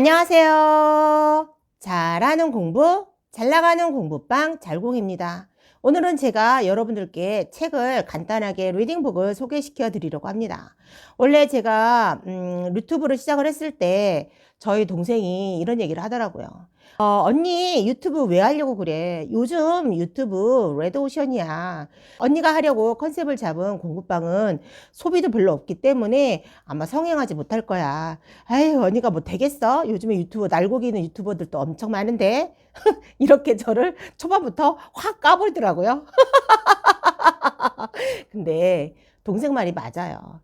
안녕하세요. 잘하는 공부, 잘 나가는 공부방 잘공입니다. 오늘은 제가 여러분들께 책을 간단하게 리딩북을 소개시켜 드리려고 합니다. 원래 제가 음, 유튜브를 시작을 했을 때 저희 동생이 이런 얘기를 하더라고요. 어, 언니 유튜브 왜 하려고 그래? 요즘 유튜브 레드오션이야. 언니가 하려고 컨셉을 잡은 공부방은 소비도 별로 없기 때문에 아마 성행하지 못할 거야. 아유, 언니가 뭐 되겠어? 요즘에 유튜브 날고기는 유튜버들도 엄청 많은데. 이렇게 저를 초반부터 확 까불더라고요. 근데 동생 말이 맞아요.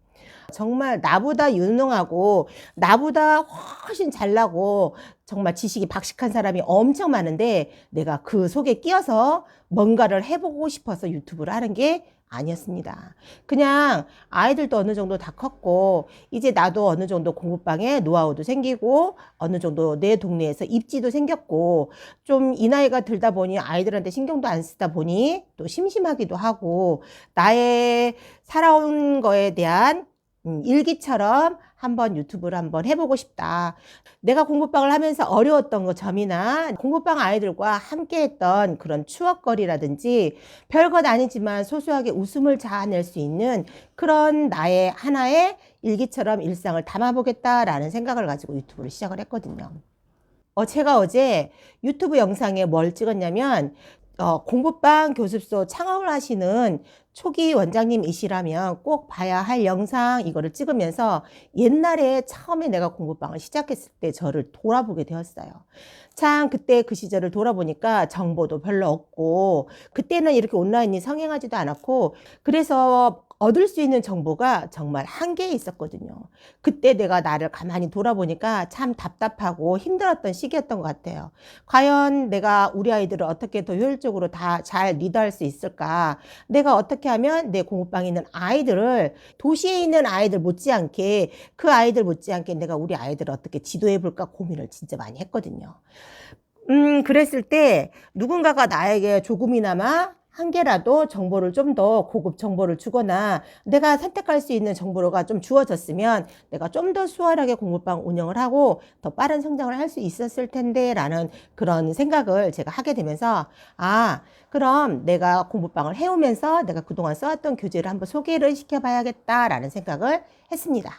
정말 나보다 유능하고 나보다 훨씬 잘나고 정말 지식이 박식한 사람이 엄청 많은데 내가 그 속에 끼어서 뭔가를 해보고 싶어서 유튜브를 하는 게 아니었습니다. 그냥 아이들도 어느 정도 다 컸고 이제 나도 어느 정도 공부방에 노하우도 생기고 어느 정도 내 동네에서 입지도 생겼고 좀 이 나이가 들다 보니 아이들한테 신경도 안 쓰다 보니 또 심심하기도 하고 나의 살아온 거에 대한 음, 일기처럼 한번 유튜브를 한번 해보고 싶다. 내가 공부방을 하면서 어려웠던 거 점이나 공부방 아이들과 함께 했던 그런 추억거리라든지 별것 아니지만 소소하게 웃음을 자아낼 수 있는 그런 나의 하나의 일기처럼 일상을 담아보겠다라는 생각을 가지고 유튜브를 시작을 했거든요. 어, 제가 어제 유튜브 영상에 뭘 찍었냐면 어, 공부방 교습소 창업을 하시는 초기 원장님이시라면 꼭 봐야 할 영상 이거를 찍으면서 옛날에 처음에 내가 공부방을 시작했을 때 저를 돌아보게 되었어요. 참 그때 그 시절을 돌아보니까 정보도 별로 없고 그때는 이렇게 온라인이 성행하지도 않았고 그래서 얻을 수 있는 정보가 정말 한계에 있었거든요. 그때 내가 나를 가만히 돌아보니까 참 답답하고 힘들었던 시기였던 것 같아요. 과연 내가 우리 아이들을 어떻게 더 효율적으로 다 잘 리드할 수 있을까? 내가 어떻게 하면 내 공부방에 있는 아이들을 도시에 있는 아이들 못지않게 그 아이들 못지않게 내가 우리 아이들을 어떻게 지도해 볼까 고민을 진짜 많이 했거든요. 음, 그랬을 때 누군가가 나에게 조금이나마 한 개라도 정보를 좀 더 고급 정보를 주거나 내가 선택할 수 있는 정보가 좀 주어졌으면 내가 좀 더 수월하게 공부방 운영을 하고 더 빠른 성장을 할 수 있었을 텐데 라는 그런 생각을 제가 하게 되면서 아, 그럼 내가 공부방을 해오면서 내가 그동안 써왔던 교재를 한번 소개를 시켜봐야겠다라는 생각을 했습니다.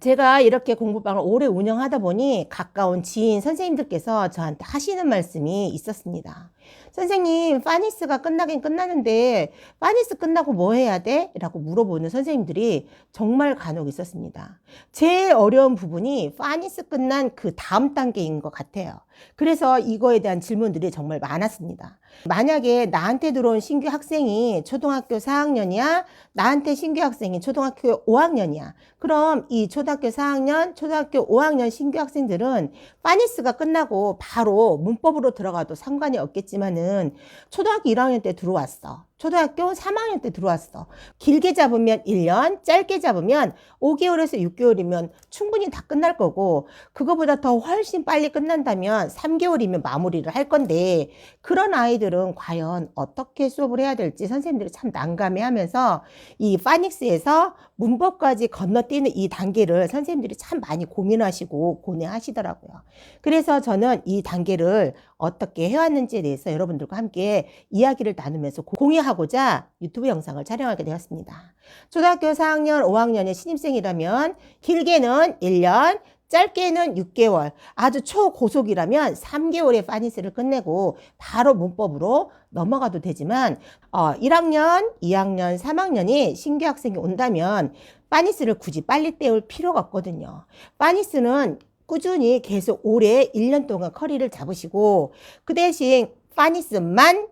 제가 이렇게 공부방을 오래 운영하다 보니 가까운 지인 선생님들께서 저한테 하시는 말씀이 있었습니다. 선생님, 파니스가 끝나긴 끝나는데, 파니스 끝나고 뭐 해야 돼? 라고 물어보는 선생님들이 정말 간혹 있었습니다. 제일 어려운 부분이 파니스 끝난 그 다음 단계인 것 같아요. 그래서 이거에 대한 질문들이 정말 많았습니다. 만약에 나한테 들어온 신규 학생이 초등학교 4학년이야, 나한테 신규 학생이 초등학교 5학년이야. 그럼 이 초등학교 4학년, 초등학교 5학년 신규 학생들은 파니스가 끝나고 바로 문법으로 들어가도 상관이 없겠지 만은 초등학교 1학년 때 들어왔어. 초등학교 3학년 때 들어왔어. 길게 잡으면 1년, 짧게 잡으면 5개월에서 6개월이면 충분히 다 끝날 거고, 그거보다 더 훨씬 빨리 끝난다면 3개월이면 마무리를 할 건데, 그런 아이들은 과연 어떻게 수업을 해야 될지 선생님들이 참 난감해 하면서 이 파닉스에서 문법까지 건너뛰는 이 단계를 선생님들이 참 많이 고민하시고 고뇌하시더라고요. 그래서 저는 이 단계를 어떻게 해왔는지에 대해서 여러분들과 함께 이야기를 나누면서 공유 하고자 유튜브 영상을 촬영하게 되었습니다. 초등학교 4학년, 5학년의 신입생이라면 길게는 1년, 짧게는 6개월, 아주 초고속이라면 3개월의 파니스를 끝내고 바로 문법으로 넘어가도 되지만 어, 1학년, 2학년, 3학년이 신규 학생이 온다면 파니스를 굳이 빨리 때울 필요가 없거든요. 파니스는 꾸준히 계속 올해 1년 동안 커리를 잡으시고 그 대신 파니스만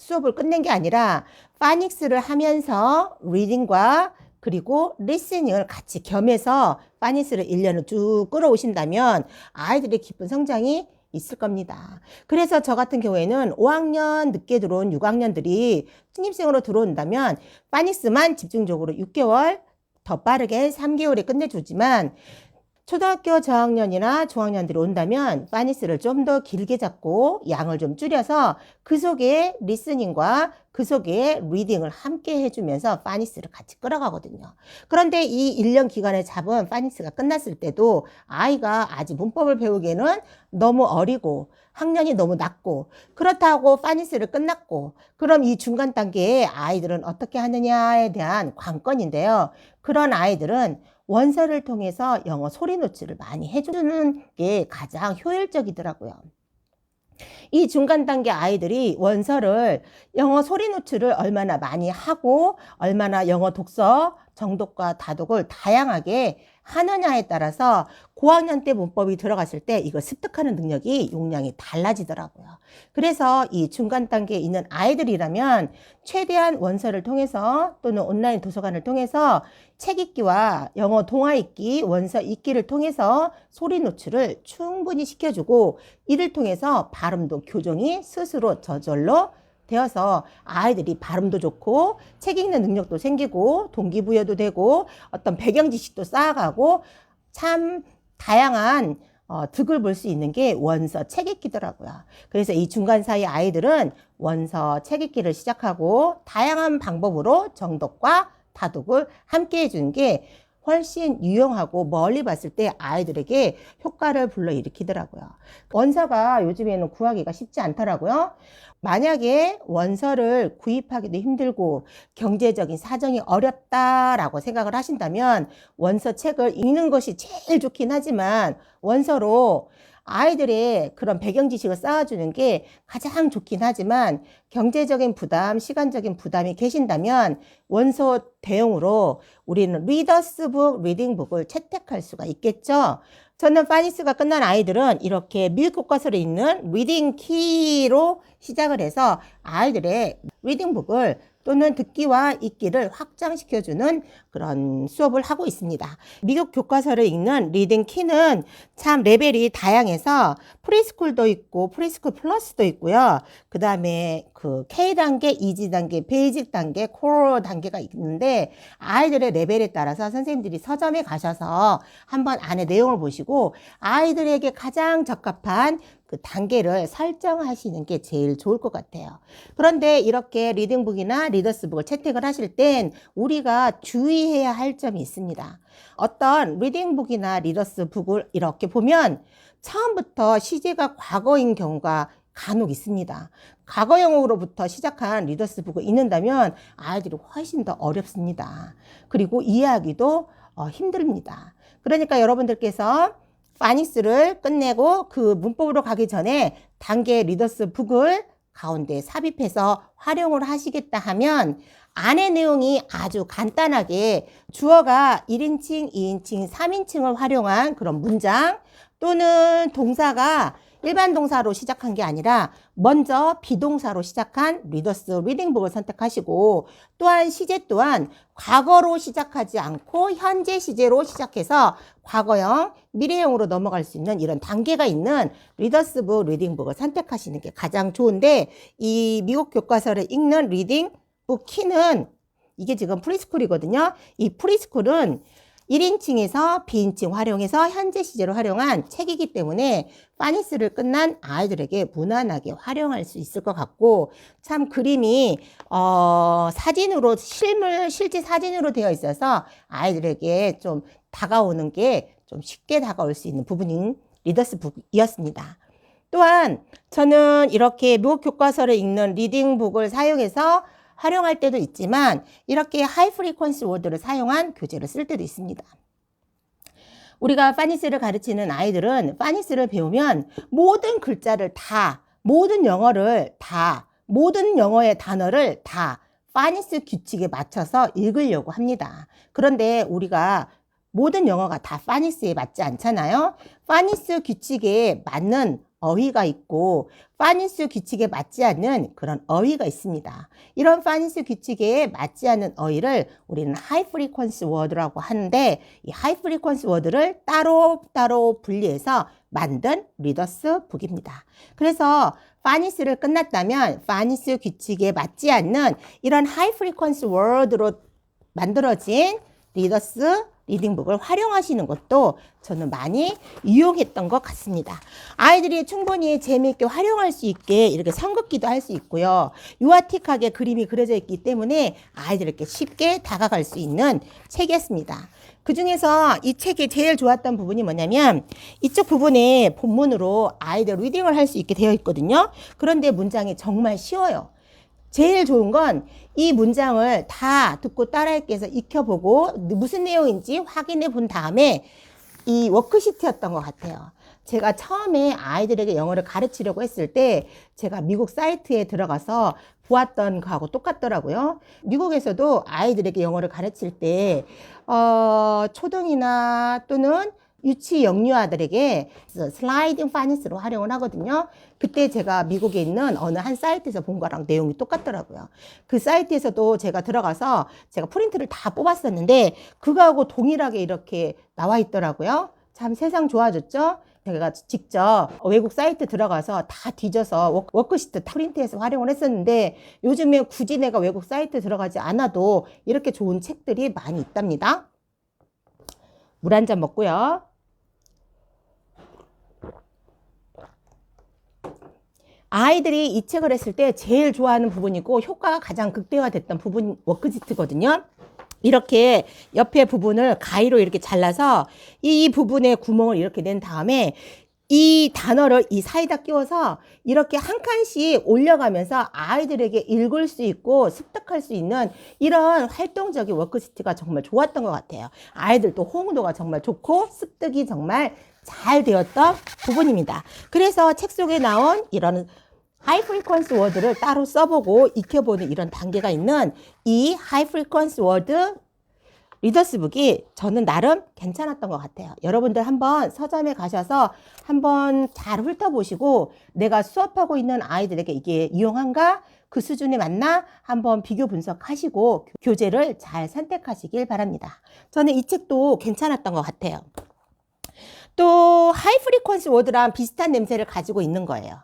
수업을 끝낸 게 아니라 파닉스를 하면서 리딩과 그리고 리스닝을 같이 겸해서 파니스를 1년을 쭉 끌어오신다면 아이들의 깊은 성장이 있을 겁니다. 그래서 저 같은 경우에는 5학년 늦게 들어온 6학년들이 신입생으로 들어온다면 파닉스만 집중적으로 6개월 더 빠르게 3개월에 끝내주지만 초등학교 저학년이나 중학년들이 온다면 파니스를 좀 더 길게 잡고 양을 좀 줄여서 그 속에 리스닝과 그 속에 리딩을 함께 해주면서 파니스를 같이 끌어가거든요. 그런데 이 1년 기간에 잡은 파니스가 끝났을 때도 아이가 아직 문법을 배우기에는 너무 어리고 학년이 너무 낮고 그렇다고 파니스를 끝났고 그럼 이 중간 단계에 아이들은 어떻게 하느냐에 대한 관건인데요. 그런 아이들은 원서를 통해서 영어 소리 노출을 많이 해주는 게 가장 효율적이더라고요. 이 중간 단계 아이들이 원서를 영어 소리 노출을 얼마나 많이 하고 얼마나 영어 독서 정독과 다독을 다양하게 하느냐에 따라서 고학년 때 문법이 들어갔을 때 이거 습득하는 능력이 용량이 달라지더라고요. 그래서 이 중간 단계에 있는 아이들이라면 최대한 원서를 통해서 또는 온라인 도서관을 통해서 책 읽기와 영어 동화 읽기, 원서 읽기를 통해서 소리 노출을 충분히 시켜주고 이를 통해서 발음도 교정이 스스로 저절로 되어서 아이들이 발음도 좋고 책 읽는 능력도 생기고 동기부여도 되고 어떤 배경 지식도 쌓아가고 참 다양한 어, 득을 볼 수 있는 게 원서 책 읽기더라고요. 그래서 이 중간 사이 아이들은 원서 책 읽기를 시작하고 다양한 방법으로 정독과 다독을 함께 해주는 게 훨씬 유용하고 멀리 봤을 때 아이들에게 효과를 불러일으키더라고요. 원서가 요즘에는 구하기가 쉽지 않더라고요. 만약에 원서를 구입하기도 힘들고 경제적인 사정이 어렵다라고 생각을 하신다면 원서 책을 읽는 것이 제일 좋긴 하지만 원서로 아이들의 그런 배경 지식을 쌓아주는 게 가장 좋긴 하지만 경제적인 부담, 시간적인 부담이 계신다면 원서 대용으로 우리는 리더스북, 리딩북을 채택할 수가 있겠죠. 저는 파니스가 끝난 아이들은 이렇게 미국 교과서를 읽는 리딩 키로 시작을 해서 아이들의 리딩북을 또는 듣기와 읽기를 확장시켜주는 그런 수업을 하고 있습니다. 미국 교과서를 읽는 리딩 키는 참 레벨이 다양해서 프리스쿨도 있고 프리스쿨 플러스도 있고요. 그 다음에 그 K 단계, 이지 단계, 베이직 단계, 코어 단계가 있는데 아이들의 레벨에 따라서 선생님들이 서점에 가셔서 한번 안에 내용을 보시고 아이들에게 가장 적합한 그 단계를 설정하시는 게 제일 좋을 것 같아요. 그런데 이렇게 리딩북이나 리더스북을 채택을 하실 땐 우리가 주의해야 할 점이 있습니다. 어떤 리딩북이나 리더스북을 이렇게 보면 처음부터 시제가 과거인 경우가 간혹 있습니다. 과거형으로부터 시작한 리더스북을 읽는다면 아이들이 훨씬 더 어렵습니다. 그리고 이해하기도 어, 힘듭니다. 그러니까 여러분들께서 파닉스를 끝내고 그 문법으로 가기 전에 단계 리더스 북을 가운데 삽입해서 활용을 하시겠다 하면 안의 내용이 아주 간단하게 주어가 1인칭, 2인칭, 3인칭을 활용한 그런 문장 또는 동사가 일반 동사로 시작한 게 아니라 먼저 비동사로 시작한 리더스 리딩북을 선택하시고 또한 시제 또한 과거로 시작하지 않고 현재 시제로 시작해서 과거형, 미래형으로 넘어갈 수 있는 이런 단계가 있는 리더스북 리딩북을 선택하시는 게 가장 좋은데 이 미국 교과서를 읽는 리딩북 키는 이게 지금 프리스쿨이거든요. 이 프리스쿨은 1인칭에서 비인칭 활용해서 현재 시제로 활용한 책이기 때문에 파니스를 끝난 아이들에게 무난하게 활용할 수 있을 것 같고 참 그림이 어, 사진으로 실물 실제 사진으로 되어 있어서 아이들에게 좀 다가오는 게 좀 쉽게 다가올 수 있는 부분인 리더스 북이었습니다. 또한 저는 이렇게 미국 교과서를 읽는 리딩북을 사용해서 활용할 때도 있지만 이렇게 하이 프리퀀시 워드를 사용한 교재를 쓸 때도 있습니다. 우리가 파니스를 가르치는 아이들은 파니스를 배우면 모든 글자를 다, 모든 영어를 다, 모든 영어의 단어를 다 파니스 규칙에 맞춰서 읽으려고 합니다. 그런데 우리가 모든 영어가 다 파니스에 맞지 않잖아요. 파니스 규칙에 맞는 어휘가 있고 파니스 규칙에 맞지 않는 그런 어휘가 있습니다. 이런 파니스 규칙에 맞지 않는 어휘를 우리는 하이 프리퀀스 워드라고 하는데 이 하이 프리퀀스 워드를 따로 따로 분리해서 만든 리더스 북입니다. 그래서 파니스를 끝났다면 파니스 규칙에 맞지 않는 이런 하이 프리퀀스 워드로 만들어진 리더스 리딩북을 활용하시는 것도 저는 많이 이용했던 것 같습니다. 아이들이 충분히 재미있게 활용할 수 있게 이렇게 삼긋기도 할 수 있고요. 유아틱하게 그림이 그려져 있기 때문에 아이들에게 쉽게 다가갈 수 있는 책이었습니다. 그 중에서 이 책이 제일 좋았던 부분이 뭐냐면 이쪽 부분에 본문으로 아이들 리딩을 할 수 있게 되어 있거든요. 그런데 문장이 정말 쉬워요. 제일 좋은 건 이 문장을 다 듣고 따라 읽기 해서 익혀보고 무슨 내용인지 확인해 본 다음에 이 워크시트였던 것 같아요. 제가 처음에 아이들에게 영어를 가르치려고 했을 때 제가 미국 사이트에 들어가서 보았던 거하고 똑같더라고요. 미국에서도 아이들에게 영어를 가르칠 때, 어, 초등이나 또는 유치 영유 아들에게 슬라이딩 파니스로 활용을 하거든요. 그때 제가 미국에 있는 어느 한 사이트에서 본 거랑 내용이 똑같더라고요. 그 사이트에서도 제가 들어가서 제가 프린트를 다 뽑았었는데 그거하고 동일하게 이렇게 나와 있더라고요. 참 세상 좋아졌죠? 제가 직접 외국 사이트 들어가서 다 뒤져서 워크- 워크시트 다 프린트해서 활용을 했었는데 요즘에 굳이 내가 외국 사이트 들어가지 않아도 이렇게 좋은 책들이 많이 있답니다. 물 한 잔 먹고요. 아이들이 이 책을 했을 때 제일 좋아하는 부분이고 효과가 가장 극대화됐던 부분 워크시트거든요. 이렇게 옆에 부분을 가위로 이렇게 잘라서 이 부분에 구멍을 이렇게 낸 다음에 이 단어를 이 사이다 끼워서 이렇게 한 칸씩 올려가면서 아이들에게 읽을 수 있고 습득할 수 있는 이런 활동적인 워크시트가 정말 좋았던 것 같아요. 아이들도 호응도가 정말 좋고 습득이 정말 잘 되었던 부분입니다. 그래서 책 속에 나온 이런 하이 프리퀀스 워드를 따로 써보고 익혀보는 이런 단계가 있는 이 하이 프리퀀스 워드 리더스북이 저는 나름 괜찮았던 것 같아요. 여러분들 한번 서점에 가셔서 한번 잘 훑어보시고 내가 수업하고 있는 아이들에게 이게 유용한가? 그 수준에 맞나? 한번 비교 분석하시고 교재를 잘 선택하시길 바랍니다. 저는 이 책도 괜찮았던 것 같아요. 또 하이 프리퀀스 워드랑 비슷한 냄새를 가지고 있는 거예요.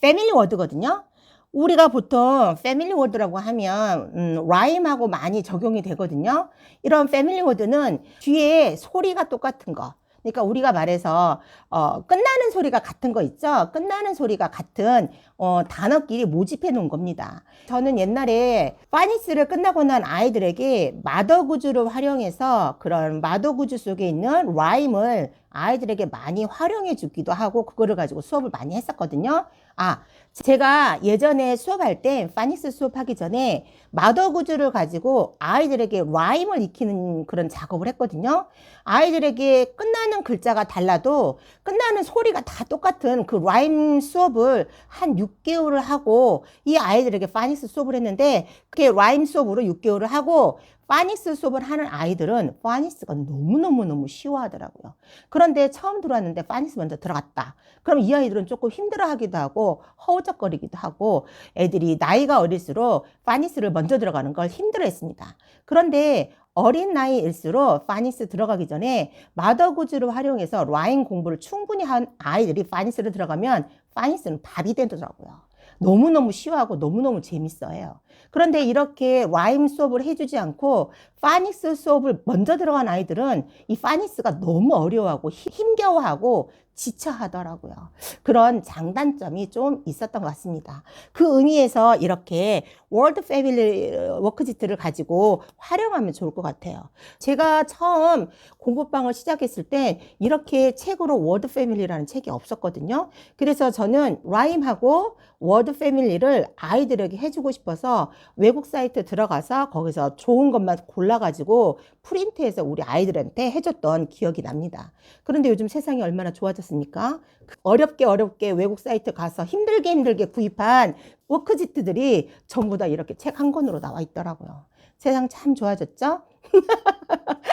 패밀리 워드거든요. 우리가 보통 패밀리 워드라고 하면 음, 라임하고 많이 적용이 되거든요. 이런 패밀리 워드는 뒤에 소리가 똑같은 거. 그러니까 우리가 말해서 어, 끝나는 소리가 같은 거 있죠. 끝나는 소리가 같은 어, 단어끼리 모집해 놓은 겁니다. 저는 옛날에 파니스를 끝나고 난 아이들에게 마더구즈를 활용해서 그런 마더구즈 속에 있는 라임을 아이들에게 많이 활용해 주기도 하고 그거를 가지고 수업을 많이 했었거든요. 아, 제가 예전에 수업할 때 파니스 수업하기 전에 마더 구즈를 가지고 아이들에게 라임을 익히는 그런 작업을 했거든요. 아이들에게 끝나는 글자가 달라도 끝나는 소리가 다 똑같은 그 라임 수업을 한 6개월을 하고 이 아이들에게 파니스 수업을 했는데 그게 라임 수업으로 6개월을 하고 파니스 수업을 하는 아이들은 파니스가 너무너무너무 쉬워하더라고요. 그런데 처음 들어왔는데 파니스 먼저 들어갔다. 그럼 이 아이들은 조금 힘들어하기도 하고 허우적거리기도 하고 애들이 나이가 어릴수록 파니스를 먼저 들어가는 걸 힘들어했습니다. 그런데 어린 나이일수록 파니스 들어가기 전에 마더구즈를 활용해서 라인 공부를 충분히 한 아이들이 파니스를 들어가면 파니스는 밥이 되더라고요. 너무너무 쉬워하고 너무너무 재밌어요. 그런데 이렇게 라임 수업을 해주지 않고 파니스 수업을 먼저 들어간 아이들은 이 파니스가 너무 어려워하고 힘- 힘겨워하고 지쳐하더라고요. 그런 장단점이 좀 있었던 것 같습니다. 그 의미에서 이렇게 월드 패밀리 워크지트를 가지고 활용하면 좋을 것 같아요. 제가 처음 공부방을 시작했을 때 이렇게 책으로 워드 패밀리라는 책이 없었거든요. 그래서 저는 라임하고 워드 패밀리를 아이들에게 해주고 싶어서 외국 사이트 들어가서 거기서 좋은 것만 골라가지고 프린트해서 우리 아이들한테 해줬던 기억이 납니다. 그런데 요즘 세상이 얼마나 좋아졌습니까? 어렵게 어렵게 외국 사이트 가서 힘들게 힘들게 구입한 워크지트들이 전부 다 이렇게 책 한 권으로 나와 있더라고요. 세상 참 좋아졌죠?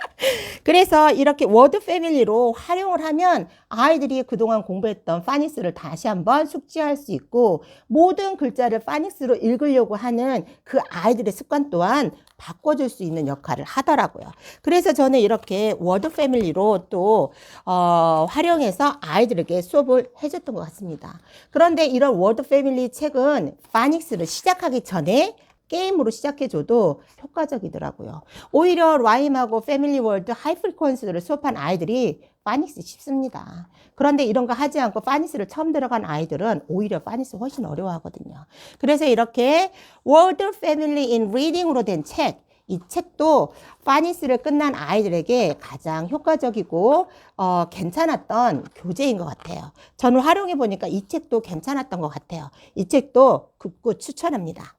그래서 이렇게 워드 패밀리로 활용을 하면 아이들이 그동안 공부했던 파니스를 다시 한번 숙지할 수 있고 모든 글자를 파니스로 읽으려고 하는 그 아이들의 습관 또한 바꿔줄 수 있는 역할을 하더라고요. 그래서 저는 이렇게 워드 패밀리로 또 어, 활용해서 아이들에게 수업을 해줬던 것 같습니다. 그런데 이런 워드 패밀리 책은 파닉스를 시작하기 전에 게임으로 시작해줘도 효과적이더라고요. 오히려 라임하고 패밀리 월드 하이 프리퀀스를 수업한 아이들이 파닉스 쉽습니다. 그런데 이런 거 하지 않고 파니스를 처음 들어간 아이들은 오히려 파니스 훨씬 어려워하거든요. 그래서 이렇게 월드 패밀리 인 리딩으로 된 책, 이 책도 파니스를 끝난 아이들에게 가장 효과적이고 어, 괜찮았던 교재인 것 같아요. 저는 활용해 보니까 이 책도 괜찮았던 것 같아요. 이 책도 극구 추천합니다.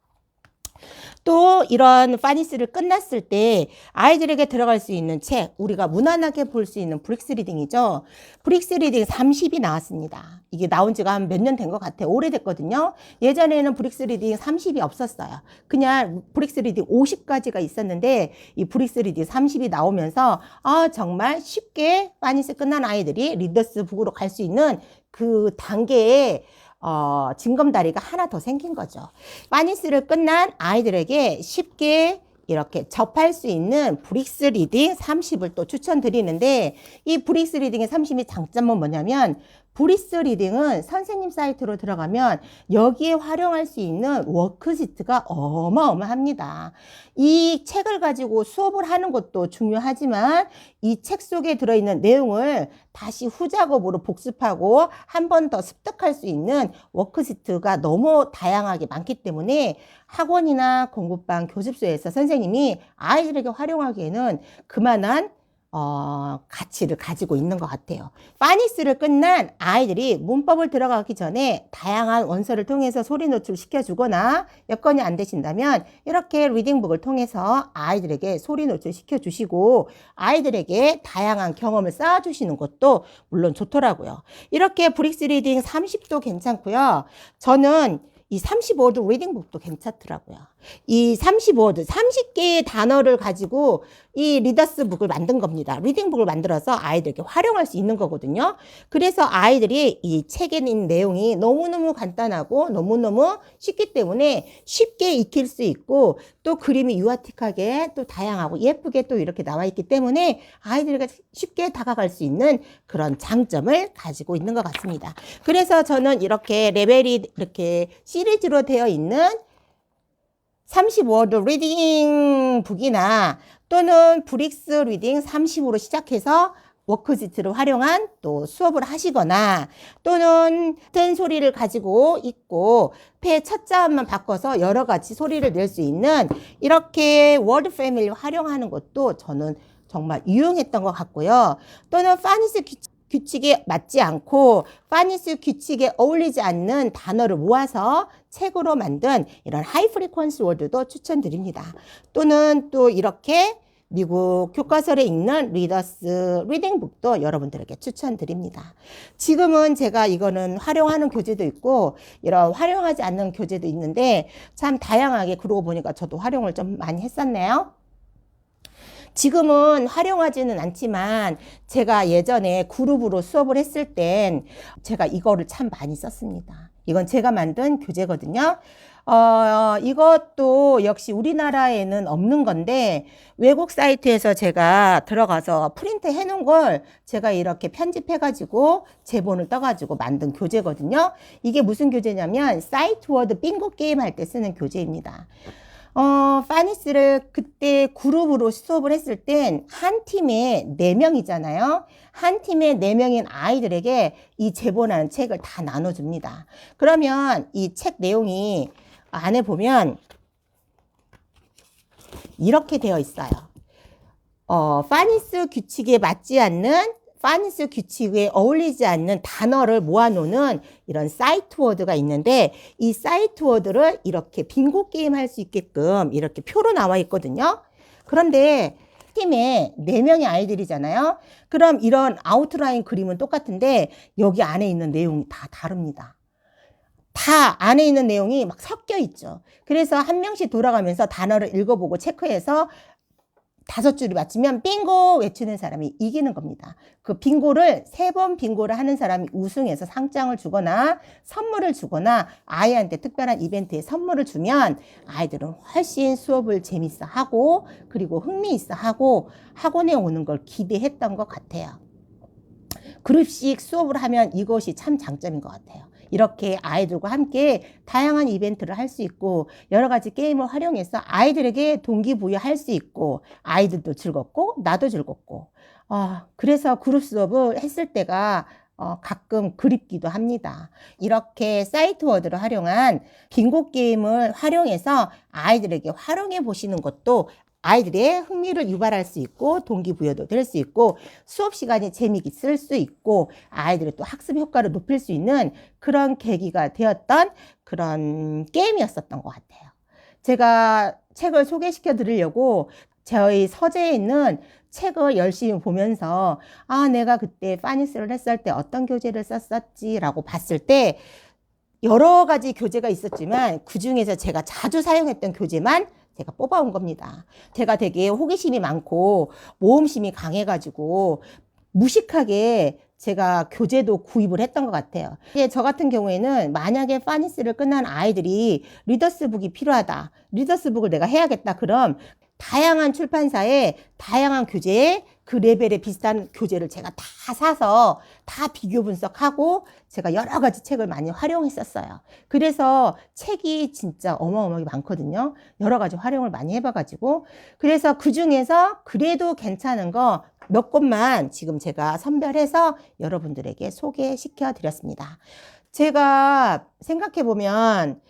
또 이런 파니스를 끝났을 때 아이들에게 들어갈 수 있는 책, 우리가 무난하게 볼 수 있는 브릭스 리딩이죠. 브릭스 리딩 30이 나왔습니다. 이게 나온 지가 한 몇 년 된 것 같아요. 오래됐거든요. 예전에는 브릭스 리딩 30이 없었어요. 그냥 브릭스 리딩 50까지가 있었는데 이 브릭스 리딩 30이 나오면서 아, 정말 쉽게 파니스 끝난 아이들이 리더스 북으로 갈 수 있는 그 단계에 어, 징검다리가 하나 더 생긴 거죠. 파니스를 끝난 아이들에게 쉽게 이렇게 접할 수 있는 브릭스 리딩 30을 또 추천드리는데 이 브릭스 리딩의 30의 장점은 뭐냐면 브리스 리딩은 선생님 사이트로 들어가면 여기에 활용할 수 있는 워크시트가 어마어마합니다. 이 책을 가지고 수업을 하는 것도 중요하지만 이 책 속에 들어있는 내용을 다시 후작업으로 복습하고 한 번 더 습득할 수 있는 워크시트가 너무 다양하게 많기 때문에 학원이나 공부방 교습소에서 선생님이 아이들에게 활용하기에는 그만한 어, 가치를 가지고 있는 것 같아요. 파니스를 끝난 아이들이 문법을 들어가기 전에 다양한 원서를 통해서 소리 노출 시켜주거나 여건이 안 되신다면 이렇게 리딩북을 통해서 아이들에게 소리 노출 시켜주시고 아이들에게 다양한 경험을 쌓아주시는 것도 물론 좋더라고요. 이렇게 브릭스 리딩 30도 괜찮고요. 저는 이 35도 리딩북도 괜찮더라고요. 이 35도, 30개의 단어를 가지고 이 리더스 북을 만든 겁니다. 리딩 북을 만들어서 아이들에게 활용할 수 있는 거거든요. 그래서 아이들이 이 책에 있는 내용이 너무너무 간단하고 너무너무 쉽기 때문에 쉽게 익힐 수 있고 또 그림이 유아틱하게 또 다양하고 예쁘게 또 이렇게 나와 있기 때문에 아이들에게 쉽게 다가갈 수 있는 그런 장점을 가지고 있는 것 같습니다. 그래서 저는 이렇게 레벨이 이렇게 시리즈로 되어 있는 30워드 리딩 북이나 또는 브릭스 리딩 30으로 시작해서 워크시트를 활용한 또 수업을 하시거나 또는 같은 소리를 가지고 있고 폐 첫 자음만 바꿔서 여러 가지 소리를 낼 수 있는 이렇게 워드 패밀리 활용하는 것도 저는 정말 유용했던 것 같고요. 또는 파니스 규칙 규칙에 맞지 않고 파니스 규칙에 어울리지 않는 단어를 모아서 책으로 만든 이런 하이 프리퀀스 워드도 추천드립니다. 또는 또 이렇게 미국 교과서를 읽는 리더스 리딩북도 여러분들에게 추천드립니다. 지금은 제가 이거는 활용하는 교재도 있고 이런 활용하지 않는 교재도 있는데 참 다양하게 그러고 보니까 저도 활용을 좀 많이 했었네요. 지금은 활용하지는 않지만 제가 예전에 그룹으로 수업을 했을 땐 제가 이거를 참 많이 썼습니다. 이건 제가 만든 교재거든요. 어, 이것도 역시 우리나라에는 없는 건데 외국 사이트에서 제가 들어가서 프린트 해 놓은 걸 제가 이렇게 편집해 가지고 제본을 떠 가지고 만든 교재거든요. 이게 무슨 교재냐면 사이트 워드 빙고 게임 할 때 쓰는 교재입니다. 어, 파니스를 그때 그룹으로 수업을 했을 땐 한 팀에 네명이잖아요한 팀에 네명인 아이들에게 이 제보라는 책을 다 나눠줍니다. 그러면 이 책 내용이 안에 보면 이렇게 되어 있어요. 어, 파니스 규칙에 맞지 않는 파니스 규칙에 어울리지 않는 단어를 모아놓는 이런 사이트 워드가 있는데 이 사이트 워드를 이렇게 빙고 게임 할 수 있게끔 이렇게 표로 나와 있거든요. 그런데 팀에 네명의 아이들이잖아요. 그럼 이런 아웃라인 그림은 똑같은데 여기 안에 있는 내용이 다 다릅니다. 다 안에 있는 내용이 막 섞여 있죠. 그래서 한 명씩 돌아가면서 단어를 읽어보고 체크해서 다섯 줄이 맞추면 빙고 외치는 사람이 이기는 겁니다. 그 빙고를 세 번 빙고를 하는 사람이 우승해서 상장을 주거나 선물을 주거나 아이한테 특별한 이벤트에 선물을 주면 아이들은 훨씬 수업을 재밌어 하고 그리고 흥미 있어 하고 학원에 오는 걸 기대했던 것 같아요. 그룹식 수업을 하면 이것이 참 장점인 것 같아요. 이렇게 아이들과 함께 다양한 이벤트를 할 수 있고 여러 가지 게임을 활용해서 아이들에게 동기부여할 수 있고 아이들도 즐겁고 나도 즐겁고 아, 그래서 그룹 수업을 했을 때가 어, 가끔 그립기도 합니다. 이렇게 사이트 워드를 활용한 빙고 게임을 활용해서 아이들에게 활용해 보시는 것도 아이들의 흥미를 유발할 수 있고 동기부여도 될 수 있고 수업 시간이 재미있게 쓸수 있고 아이들의 또 학습 효과를 높일 수 있는 그런 계기가 되었던 그런 게임이었었던 것 같아요. 제가 책을 소개시켜 드리려고 저희 서재에 있는 책을 열심히 보면서 아 내가 그때 파니스를 했을 때 어떤 교재를 썼었지라고 봤을 때 여러 가지 교재가 있었지만 그 중에서 제가 자주 사용했던 교재만 제가 뽑아온 겁니다. 제가 되게 호기심이 많고 모험심이 강해가지고 무식하게 제가 교재도 구입을 했던 것 같아요. 이게 저 같은 경우에는 만약에 파니스를 끝난 아이들이 리더스북이 필요하다. 리더스북을 내가 해야겠다. 그럼 다양한 출판사에 다양한 교재에 그 레벨에 비슷한 교재를 제가 다 사서 다 비교 분석하고 제가 여러 가지 책을 많이 활용했었어요. 그래서 책이 진짜 어마어마하게 많거든요. 여러 가지 활용을 많이 해봐가지고. 그래서 그 중에서 그래도 괜찮은 거몇 곳만 지금 제가 선별해서 여러분들에게 소개시켜 드렸습니다. 제가 생각해 보면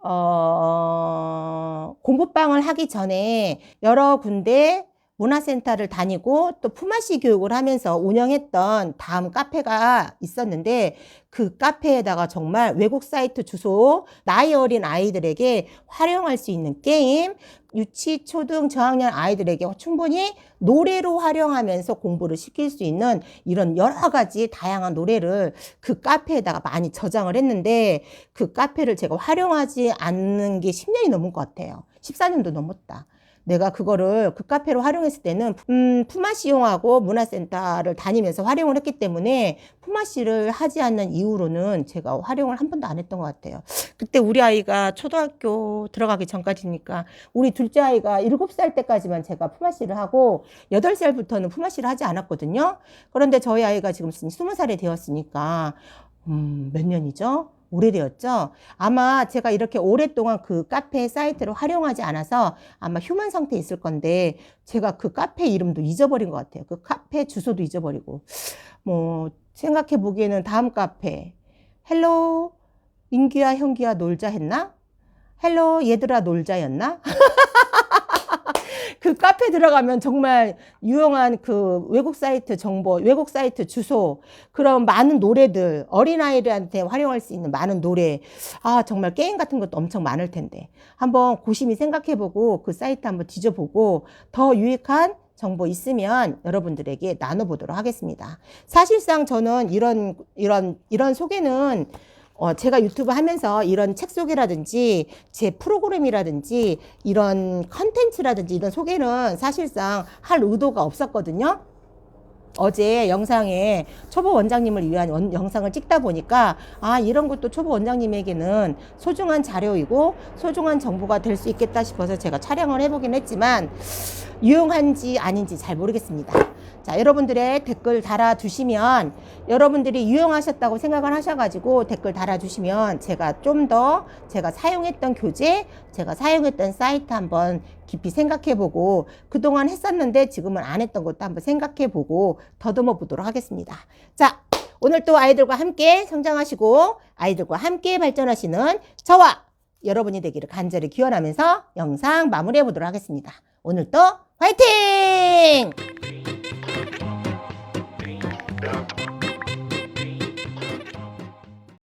어, 공부방을 하기 전에 여러 군데 문화센터를 다니고 또 품앗이 교육을 하면서 운영했던 다음 카페가 있었는데 그 카페에다가 정말 외국 사이트 주소, 나이 어린 아이들에게 활용할 수 있는 게임, 유치, 초등, 저학년 아이들에게 충분히 노래로 활용하면서 공부를 시킬 수 있는 이런 여러 가지 다양한 노래를 그 카페에다가 많이 저장을 했는데 그 카페를 제가 활용하지 않는 게 10년이 넘은 것 같아요. 14년도 넘었다. 내가 그거를 그 카페로 활용했을 때는 음, 품앗이용하고 문화센터를 다니면서 활용을 했기 때문에 품앗이를 하지 않는 이후로는 제가 활용을 한 번도 안 했던 것 같아요. 그때 우리 아이가 초등학교 들어가기 전까지니까 우리 둘째 아이가 일곱 살 때까지만 제가 품앗이를 하고 여덟 살부터는 품앗이를 하지 않았거든요. 그런데 저희 아이가 지금 스무 살이 되었으니까 음, 몇 년이죠? 오래되었죠. 아마 제가 이렇게 오랫동안 그 카페 사이트를 활용하지 않아서 아마 휴먼 상태에 있을 건데 제가 그 카페 이름도 잊어버린 것 같아요. 그 카페 주소도 잊어버리고 뭐 생각해 보기에는 다음 카페 헬로 민규야 형규야 놀자 했나? 헬로 얘들아 놀자였나? 그 카페 들어가면 정말 유용한 그 외국 사이트 정보, 외국 사이트 주소, 그런 많은 노래들, 어린아이들한테 활용할 수 있는 많은 노래. 아, 정말 게임 같은 것도 엄청 많을 텐데. 한번 고심히 생각해보고 그 사이트 한번 뒤져보고 더 유익한 정보 있으면 여러분들에게 나눠보도록 하겠습니다. 사실상 저는 이런, 이런, 이런 소개는 어, 제가 유튜브 하면서 이런 책 소개라든지 제 프로그램이라든지 이런 컨텐츠라든지 이런 소개는 사실상 할 의도가 없었거든요. 어제 영상에 초보 원장님을 위한 원- 영상을 찍다 보니까 아 이런 것도 초보 원장님에게는 소중한 자료이고 소중한 정보가 될 수 있겠다 싶어서 제가 촬영을 해보긴 했지만 유용한지 아닌지 잘 모르겠습니다. 자 여러분들의 댓글 달아주시면 여러분들이 유용하셨다고 생각을 하셔가지고 댓글 달아주시면 제가 좀 더 제가 사용했던 교재 제가 사용했던 사이트 한번 깊이 생각해보고 그동안 했었는데 지금은 안 했던 것도 한번 생각해보고 더듬어 보도록 하겠습니다. 자, 오늘 또 아이들과 함께 성장하시고 아이들과 함께 발전하시는 저와 여러분이 되기를 간절히 기원하면서 영상 마무리해 보도록 하겠습니다. 오늘도 화이팅!